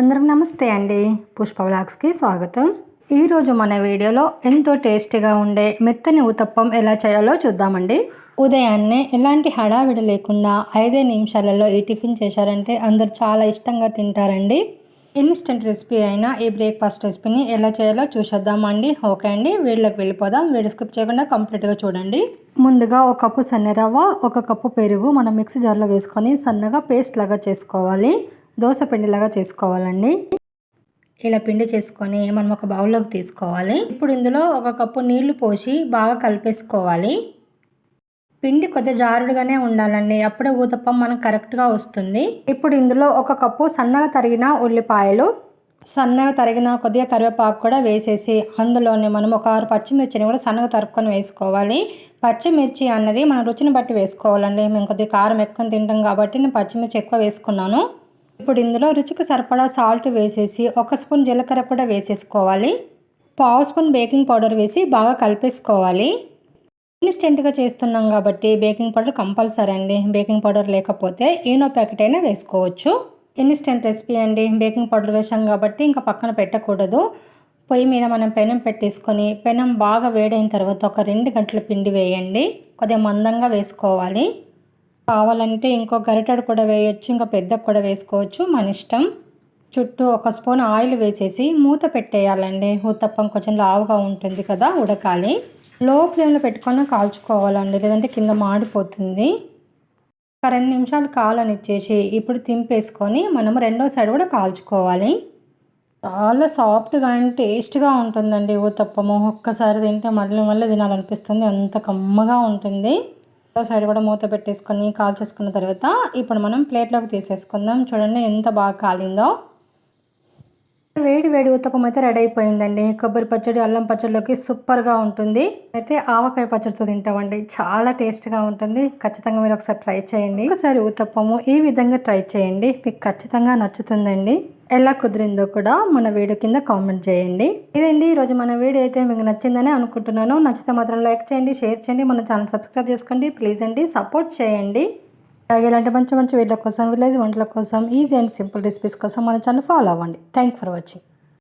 అందరికి నమస్తే అండి. పుష్ప వ్లాగ్స్కి స్వాగతం. ఈరోజు మన వీడియోలో ఎంతో టేస్టీగా ఉండే మెత్తని ఉతప్పం ఎలా చేయాలో చూద్దామండి. ఉదయాన్నే ఎలాంటి హడావిడి లేకుండా ఐదే నిమిషాలలో ఈ టిఫిన్ చేశారంటే అందరు చాలా ఇష్టంగా తింటారండి. ఇన్స్టెంట్ రెసిపీ అయినా ఈ బ్రేక్ఫాస్ట్ రెసిపీని ఎలా చేయాలో చూసేద్దామండి. ఓకే అండి వీడియోకి వెళ్ళిపోదాం. వీడియో స్కిప్ చేయకుండా కంప్లీట్గా చూడండి. ముందుగా ఒక కప్పు సన్నరవ్వ ఒక కప్పు పెరుగు మనం మిక్సీ జార్లో వేసుకొని సన్నగా పేస్ట్ లాగా చేసుకోవాలి. దోశ పిండిలాగా చేసుకోవాలండి. ఇలా పిండి చేసుకొని మనం ఒక బౌల్లోకి తీసుకోవాలి. ఇప్పుడు ఇందులో ఒక కప్పు నీళ్ళు పోసి బాగా కలిపేసుకోవాలి. పిండి కొద్దిగా జారుడుగానే ఉండాలండి. అప్పుడే ఊతప్పం మనకు కరెక్ట్గా వస్తుంది. ఇప్పుడు ఇందులో ఒక కప్పు సన్నగా తరిగిన ఉల్లిపాయలు సన్నగా తరిగిన కొద్దిగా కరివేపాకు కూడా వేసేసి అందులోనే మనం ఒక ఆరు పచ్చిమిర్చిని కూడా సన్నగా తరుక్కొని వేసుకోవాలి. పచ్చిమిర్చి అన్నది మన రుచిని బట్టి వేసుకోవాలండి. మేము కొద్దిగా కారం ఎక్కువ తింటాం కాబట్టి నేను పచ్చిమిర్చి ఎక్కువ వేసుకున్నాను. ఇప్పుడు ఇందులో రుచికి సరిపడా సాల్ట్ వేసేసి ఒక స్పూన్ జీలకర్ర కూడా వేసేసుకోవాలి. పావు స్పూన్ బేకింగ్ పౌడర్ వేసి బాగా కలిపేసుకోవాలి. ఇన్స్టెంట్గా చేస్తున్నాం కాబట్టి బేకింగ్ పౌడర్ కంపల్సరీ అండి. బేకింగ్ పౌడర్ లేకపోతే ఈనో ప్యాకెట్ అయినా వేసుకోవచ్చు. ఇన్స్టెంట్ రెసిపీ అండి. బేకింగ్ పౌడర్ వేసాం కాబట్టి ఇంకా పక్కన పెట్టకూడదు. పొయ్యి మీద మనం పెనం పెట్టేసుకొని పెనం బాగా వేడైన తర్వాత ఒక రెండు గంటల పిండి వేయండి. కొద్దిగా మందంగా వేసుకోవాలి. కావాలంటే ఇంకో గరిటెడు కూడా వేయచ్చు ఇంకా పెద్ద కూడా వేసుకోవచ్చు. మన ఇష్టం. చుట్టూ ఒక స్పూన్ ఆయిల్ వేసేసి మూత పెట్టేయాలండి. ఊతప్పం కొంచెం లావుగా ఉంటుంది కదా ఉడకాలి. లో ఫ్లేమ్లో పెట్టుకొని కాల్చుకోవాలండి లేదంటే కింద మాడిపోతుంది. ఒక రెండు నిమిషాలు కాలని ఇచ్చేసి ఇప్పుడు తింపేసుకొని మనం రెండో సైడ్ కూడా కాల్చుకోవాలి. చాలా సాఫ్ట్గా అండ్ టేస్ట్గా ఉంటుందండి ఊతప్పము ఒక్కసారి తింటే మళ్ళీ మళ్ళీ తినాలనిపిస్తుంది. అంత కమ్మగా ఉంటుంది. సైడ్ కూడా మూత పెట్టేసుకొని కాల్చేసుకున్న తర్వాత ఇప్పుడు మనం ప్లేట్లోకి తీసేసుకుందాం. చూడండి ఎంత బాగా కాలిందో. వేడి వేడి ఉత్తపం అయితే రెడీ అయిపోయిందండి. కొబ్బరి పచ్చడి అల్లం పచ్చడిలోకి సూపర్గా ఉంటుంది. అయితే ఆవకాయ పచ్చడితో తింటామండి. చాలా టేస్ట్గా ఉంటుంది. ఖచ్చితంగా మీరు ఒకసారి ట్రై చేయండి. ఒకసారి ఉత్తప్పము ఈ విధంగా ట్రై చేయండి. మీకు ఖచ్చితంగా నచ్చుతుందండి. ఎలా కుదిరిందో కూడా మన వీడియో కింద కామెంట్ చేయండి. ఇదండి ఈరోజు మన వీడియో. అయితే మీకు నచ్చిందని అనుకుంటున్నాను. నచ్చితే మాత్రం లైక్ చేయండి షేర్ చేయండి. మన ఛానల్ సబ్స్క్రైబ్ చేసుకోండి. ప్లీజ్ అండి సపోర్ట్ చేయండి. అలాగే ఇలాంటి మంచి మంచి వీడియో కోసం విలేజ్ వంటల కోసం ఈజీ అండ్ సింపుల్ రెసిపీస్ కోసం మన ఛానల్ ఫాలో అవ్వండి. Thank for watching